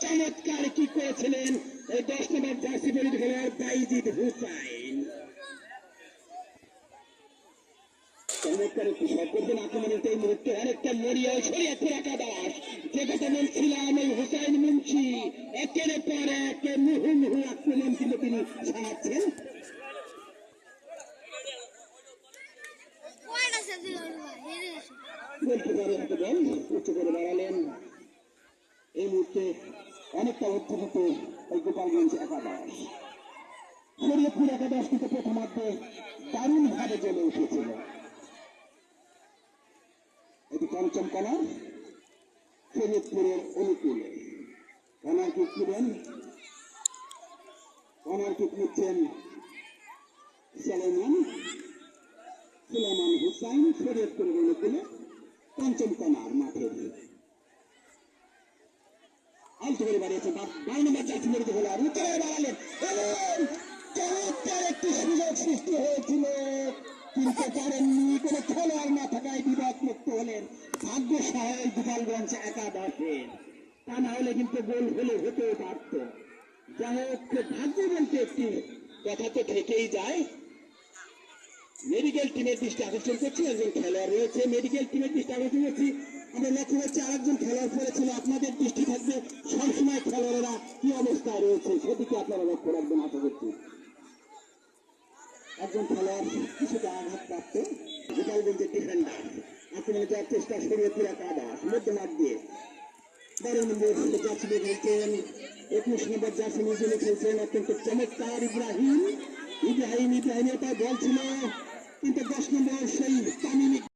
চমৎকার কি করেছিলেন? এই দশ নম্বর জার্সি পরিত খেলোয়াড় বাইজিদ হুসাইন। চমৎকার একটি শট আক্রমণের এই মুহূর্তে অনেকটা মরিয়া শরীয়তপুর একাদশ। যে কথা বলছিলাম, এই হুসাইন মুন্সি একের পর এক মুহুর্মুহু আক্রমণ কিন্তু তিনি চালাচ্ছেন বলতে পারে উচ্চ করে বাড়ালেন এই মুহূর্তে অনেকটা উত্থাপিত এই গোপালগঞ্জ একাদশ শরীয়তপুর একাদশ কিন্তু প্রথমার্ধে দারুণ ভাবে জ্বলে উঠেছিল এটি পঞ্চম কণার শরীয়তপুরের অনুকূলে কণার কিক নেবেন কণার কিক নিচ্ছেন সালেমান সুলেমান হুসাইন শরীয়তপুরের অনুকূলে পঞ্চম কণার মাঠে আলতো করে বাড়িয়েছে বারো নম্বর আর বাড়ালেন চমৎকার একটি সুযোগ সৃষ্টি হয়েছিল। কিন্তু পারেননি কোনো খেলোয়াড় না থাকায় বিবাদ মুক্ত হলেন ভাগ্য সহায় গোপালগঞ্জ একাদশের তা না হলে কিন্তু গোল হলে হতেও পারত। যাই হোক, ভাগ্য বলতে একটি কথা তো থেকেই যায় মেডিকেল টিমের দৃষ্টি আকর্ষণ করছি, একজন খেলোয়াড় রয়েছে মেডিকেল টিমের দৃষ্টি আকর্ষণ করছি। আমরা লক্ষ্য করছি আরেকজন খেলোয়াড় পড়েছিল আপনাদের দৃষ্টি থাকবে, সবসময় খেলোয়াড়েরা কি অবস্থায় রয়েছে সেদিকে আপনারা লক্ষ্য রাখবেন, আশা করছি। একজন খেলোয়াড় কিছুটা আঘাতপ্রাপ্ত গোপালগঞ্জের ডিফেন্ডার আক্রমণে যাওয়ার চেষ্টা শরীয়তপুর একাদশ মধ্যমাঠ দিয়ে। বারো নম্বর জার্সি খেলছেন একুশ নম্বর জার্সি মিউজিয়ামে খেলছেন অত্যন্ত চমৎকার ইব্রাহিম। ইব্রাহিম, ইব্রাহিমের তার বল ছিল। কিন্তু নম্বর সেই তামিম